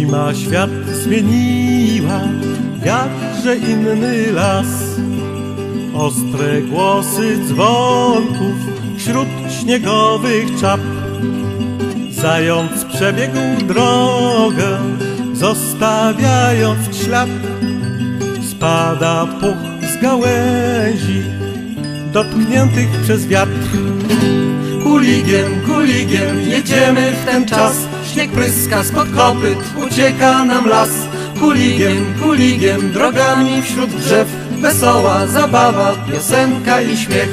Zima świat zmieniła, jakże inny las. Ostre głosy dzwonków wśród śniegowych czap. Zając przebiegł drogę, zostawiając ślad. Spada puch z gałęzi, dotkniętych przez wiatr. Kuligiem, kuligiem, jedziemy w ten czas Śnieg pryska spod kopyt, ucieka nam las. Kuligiem, kuligiem, drogami wśród drzew. Wesoła zabawa, piosenka i śmiech.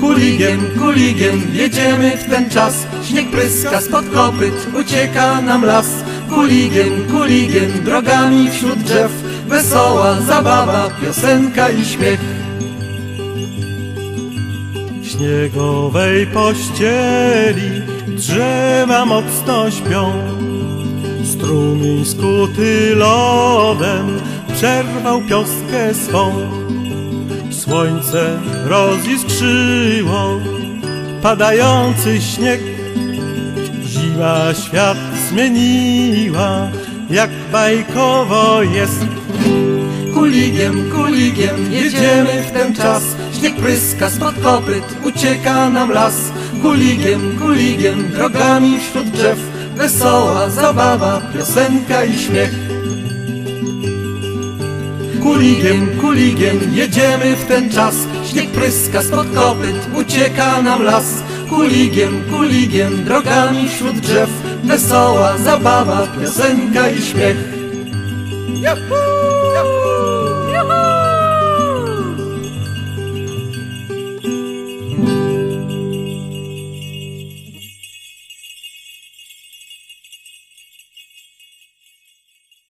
Kuligiem, kuligiem, jedziemy w ten czas. Śnieg pryska spod kopyt, ucieka nam las. Kuligiem, kuligiem, drogami wśród drzew. Wesoła zabawa, piosenka i śmiech śniegowej pościeli drzewa mocno śpią. Strumień skuty lodem przerwał pioskę swą. Słońce roziskrzyło padający śnieg. Zima świat zmieniła, jak bajkowo jest. Kuligiem, kuligiem, jedziemy w ten czas pryska spod kopyt, ucieka nam las. Kuligiem, kuligiem, drogami wśród drzew. Wesoła zabawa, piosenka i śmiech. Kuligiem, kuligiem, jedziemy w ten czas. Śnieg pryska spod kopyt, ucieka nam las. Kuligiem, kuligiem, drogami wśród drzew. Wesoła zabawa, piosenka i śmiech. Yahoo!